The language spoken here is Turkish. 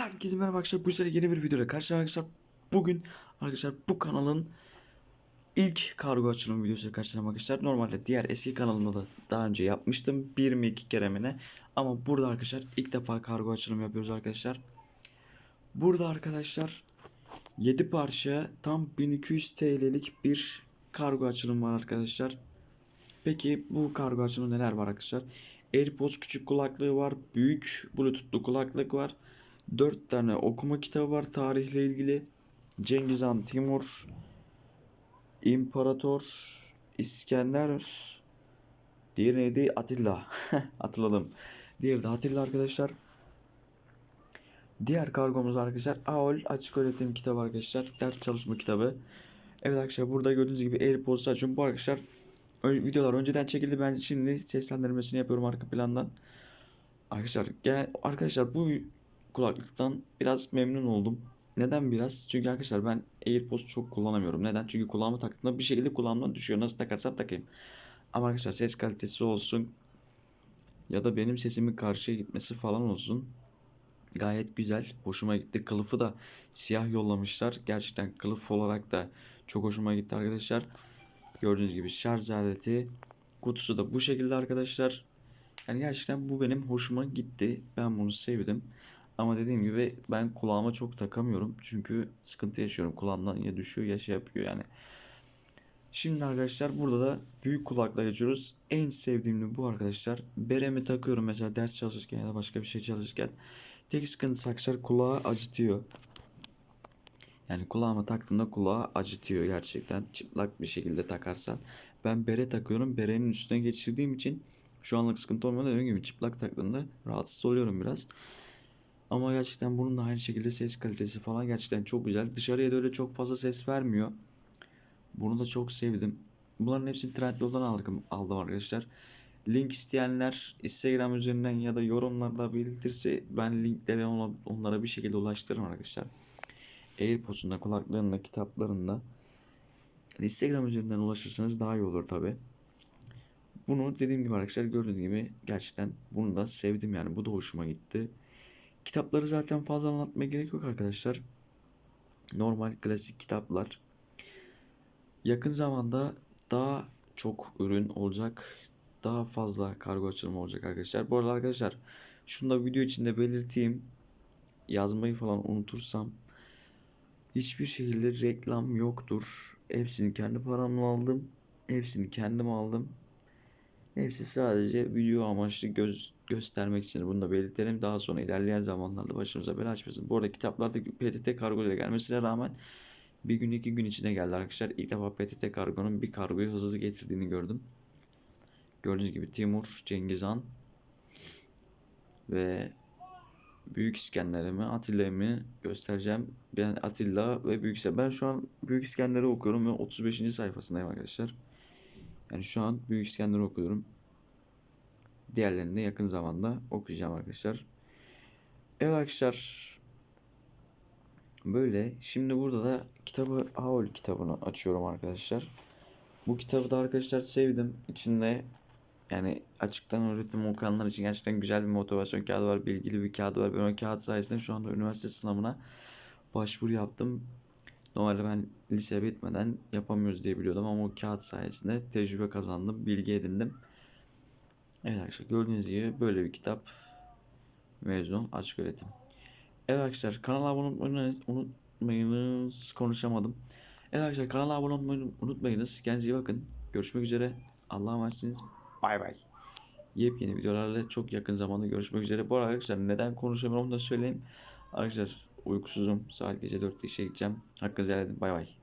Herkese merhaba arkadaşlar. Bu sefer yeni bir videoda karşınızda arkadaşlar. Bugün arkadaşlar bu kanalın ilk kargo açılım videosu karşınızda arkadaşlar. Normalde diğer eski kanalımda da daha önce yapmıştım. Bir mi iki kere mi ne. Ama burada arkadaşlar ilk defa kargo açılım yapıyoruz arkadaşlar. Burada arkadaşlar 7 parça tam 1200 TL'lik bir kargo açılım var arkadaşlar. Peki bu kargo açılımı neler var arkadaşlar? AirPods küçük kulaklığı var. Büyük Bluetooth'lu kulaklık var. 4 tane okuma kitabı var tarihle ilgili. Cengiz Han Timur, İmparator, İskender, diğeri neydi? Atilla. Hatırladım. Diğeri de Atilla arkadaşlar. Diğer kargomuz arkadaşlar AOL açık öğretim kitabı arkadaşlar. Ders çalışma kitabı. Evet arkadaşlar burada gördüğünüz gibi AirPods açıyorum. Bu arkadaşlar videolar önceden çekildi. Ben şimdi seslendirmesini yapıyorum arka plandan. Arkadaşlar genel arkadaşlar bu kulaklıktan biraz memnun oldum. Neden biraz? Çünkü arkadaşlar ben AirPods çok kullanamıyorum. Neden? Çünkü kulağıma taktığımda bir şekilde kulağımdan düşüyor. Nasıl takarsam takayım. Ama arkadaşlar ses kalitesi olsun ya da benim sesimin karşıya gitmesi falan olsun. Gayet güzel. Hoşuma gitti. Kılıfı da siyah yollamışlar. Gerçekten kılıf olarak da çok hoşuma gitti arkadaşlar. Gördüğünüz gibi şarj aleti. Kutusu da bu şekilde arkadaşlar. Yani gerçekten bu benim hoşuma gitti. Ben bunu sevdim. Ama dediğim gibi ben kulağıma çok takamıyorum. Çünkü sıkıntı yaşıyorum. Kulağımdan ya düşüyor ya şey yapıyor yani. Şimdi arkadaşlar burada da büyük kulakla geçiyoruz. En sevdiğim bu arkadaşlar. Beremi takıyorum mesela ders çalışırken ya da başka bir şey çalışırken. Tek sıkıntısı arkadaşlar kulağı acıtıyor. Yani kulağıma taktığımda kulağı acıtıyor gerçekten. Çıplak bir şekilde takarsan. Ben bere takıyorum. Berenin üstüne geçirdiğim için şu anlık sıkıntı olmadı. Dediğim gibi çıplak taktığımda rahatsız oluyorum biraz. Ama gerçekten bunun da aynı şekilde ses kalitesi falan gerçekten çok güzel. Dışarıya da öyle çok fazla ses vermiyor. Bunu da çok sevdim. Bunların hepsini Trendyol'dan aldım, aldım arkadaşlar. Link isteyenler Instagram üzerinden ya da yorumlarda belirtirse ben linkleri ona- onlara bir şekilde ulaştırırım arkadaşlar. AirPods'unda, kulaklığında, kitaplarında. Instagram üzerinden ulaşırsanız daha iyi olur tabi. Bunu dediğim gibi arkadaşlar gördüğünüz gibi gerçekten bunu da sevdim yani. Bu da hoşuma gitti. Kitapları zaten fazla anlatmaya gerek yok arkadaşlar. Normal klasik kitaplar. Yakın zamanda daha çok ürün olacak. Daha fazla kargo açılımı olacak arkadaşlar. Bu arada arkadaşlar şunu da video içinde belirteyim. Yazmayı falan unutursam hiçbir şekilde reklam yoktur. Hepsini kendi paramla aldım. Hepsini kendim aldım. Hepsi sadece video amaçlı göz göstermek için bunu da belirtelim. Daha sonra ilerleyen zamanlarda başımıza bela açmasın. Bu arada kitaplarda PTT kargo ile gelmesine rağmen bir gün iki gün içine geldi arkadaşlar. İlk defa PTT kargonun bir kargoyu hızlı getirdiğini gördüm. Gördüğünüz gibi Timur, Cengiz Han ve Büyük İskender'imi, Atilla'mı göstereceğim. Ben Atilla ve Büyük İskender. Ben şu an Büyük İskender'i okuyorum ve 35. sayfasındayım arkadaşlar. Yani şu an Büyük İskender'i okuyorum. Diğerlerini de yakın zamanda okuyacağım arkadaşlar. Evet arkadaşlar. Böyle. Şimdi burada da kitabı Aul kitabını açıyorum arkadaşlar. Bu kitabı da arkadaşlar sevdim. İçinde yani açıktan öğretim okuyanlar için gerçekten güzel bir motivasyon kağıdı var. Bilgili bir kağıdı var. Ben o kağıt sayesinde şu anda üniversite sınavına başvuru yaptım. Normalde ben lise bitmeden yapamıyoruz diye biliyordum ama o kağıt sayesinde tecrübe kazandım, bilgi edindim. Evet arkadaşlar gördüğünüz gibi böyle bir kitap mezun açık öğretim. Evet arkadaşlar kanala abone olmayı unutmayınız. Konuşamadım. Evet arkadaşlar kanala abone olmayı unutmayınız. Kendinize iyi bakın. Görüşmek üzere. Allah'a emanetsiniz. Bay bay. Yepyeni videolarla çok yakın zamanda görüşmek üzere. Bu arada arkadaşlar neden konuşamıyorum onu da söyleyeyim. Arkadaşlar uykusuzum. Saat gece 4'te işe gideceğim. Hakkınızı helal edin. Bay bay.